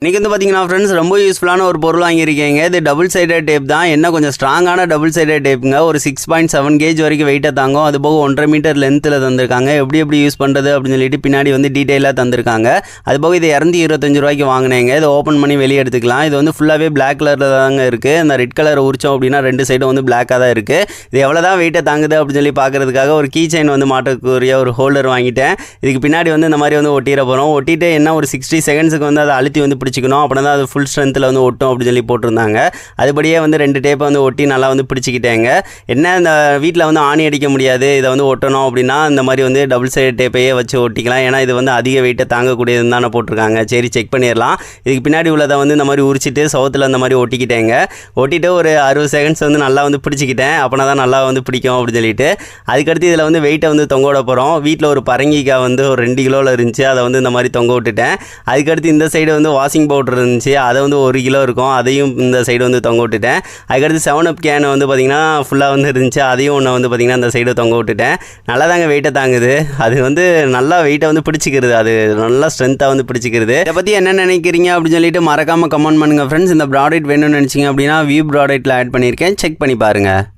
இன்றைக்கி வந்து பார்த்தீங்கன்னா ஃப்ரெண்ட்ஸ் ரொம்ப யூஸ்ஃபுல்லான ஒரு பொருள் வாங்கியிருக்கீங்க. இது டபுள் சைடட் டேப் தான். என்ன கொஞ்சம் ஸ்ட்ராங்கான டபுள் சைடட் டேப்புங்க ஒரு சிக்ஸ் பாயிண்ட் செவன் கேஜ் வரைக்கும் வெயிட்டை தாங்கும். அது போக ஒன்றரை மீட்டர் லென்த்தில் தந்திருக்காங்க. எப்படி எப்படி யூஸ் பண்ணுறது அப்படின்னு சொல்லிட்டு பின்னாடி வந்து டீட்டெயிலாக தந்திருக்காங்க. அது போக இது இரநூத்தி இருபத்தஞ்சு ரூபாய்க்கு வாங்கினேங்க. இதை ஓப்பன் பண்ணி வெளியே எடுத்துக்கலாம். இது வந்து ஃபுல்லாகவே பிளாக் கலரில் தாங்க இருக்குது அந்த ரெட் கலர் உரிச்சோம் அப்படின்னா ரெண்டு சைடும் வந்து பிளாக்காக தான் இருக்குது இது எவ்வளோ தான் வெயிட்டை தாங்குது அப்படின்னு சொல்லி பார்க்கறதுக்காக ஒரு கீ செயின் வந்து மாட்டக்கூடிய ஒரு ஹோல்டர் வாங்கிட்டேன். இதுக்கு பின்னாடி வந்து இந்த மாதிரி வந்து ஒட்டிட போகிறோம் ஒட்டிட்டு என்ன ஒரு சிக்ஸ்டி செகண்ட்ஸுக்கு வந்து அதை அழுத்தி வந்து பிடிச்சிக்கணும். அப்படின்னா தான் அது ஃபுல் ஸ்ட்ரென்த்தில் வந்து ஒட்டும் அப்படின்னு சொல்லி போட்டிருந்தாங்க. அதுபடியே வந்து ரெண்டு டேப்பை வந்து ஒட்டி நல்லா வந்து பிடிச்சிக்கிட்டேங்க. என்ன இந்த வீட்டில் வந்து ஆணி அடிக்க முடியாது இதை வந்து ஒட்டணும் அப்படின்னா இந்த மாதிரி வந்து டபுள் சைடு டேப்பையே வச்சு ஒட்டிக்கலாம். ஏன்னா இது வந்து அதிக வெயிட்டை தாங்கக்கூடியதுன்னு தானே போட்டிருக்காங்க. சரி செக் பண்ணிடலாம். இதுக்கு பின்னாடி உள்ளதை வந்து இந்த மாதிரி உரிச்சிட்டு சவுத்தில் இந்த மாதிரி ஒட்டிக்கிட்டேங்க. ஒட்டிட்டு ஒரு அறுபது செகண்ட்ஸ் வந்து நல்லா வந்து பிடிச்சிக்கிட்டேன். அப்போனா தான் நல்லா வந்து பிடிக்கும் அப்படின்னு சொல்லிட்டு. அதுக்கடுத்து இதில் வந்து வெயிட்டை வந்து தொங்க விட போகிறோம் வீட்டில் ஒரு பரங்கிக்காய் வந்து ஒரு ரெண்டு கிலோவில் இருந்துச்சு. அதை வந்து இந்த மாதிரி தொங்க விட்டுட்டேன். அதுக்கடுத்து இந்த சைடு வந்து வாஷிங் பவுடர் இருந்துச்சு. அதை வந்து ஒரு கிலோ இருக்கும். அதையும் இந்த சைடு வந்து தொங்க விட்டுட்டேன். அதுக்கடுத்து செவன் அப் கேனை வந்து பார்த்திங்கன்னா ஃபுல்லாக வந்து இருந்துச்சு. அதையும் ஒன்று வந்து பார்த்திங்கன்னா அந்த சைடு தொங்க விட்டுட்டேன். நல்லா தாங்க வெயிட்டை தாங்குது. அது வந்து நல்லா வெயிட்டை வந்து பிடிச்சிக்கிறது. அது நல்லா ஸ்ட்ரென்த்தாக வந்து பிடிச்சிக்கிறது. இதை பற்றி என்ன நினைக்கிறீங்க அப்படின்னு சொல்லிட்டு மறக்காமல் கமெண்ட் பண்ணுங்கள் ஃப்ரெண்ட்ஸ் இந்த ப்ராடக்ட் வேணும்னு நினச்சிங்க அப்படின்னா வியூ ப்ராடக்ட்டில் ஆட் பண்ணியிருக்கேன். செக் பண்ணி பாருங்கள்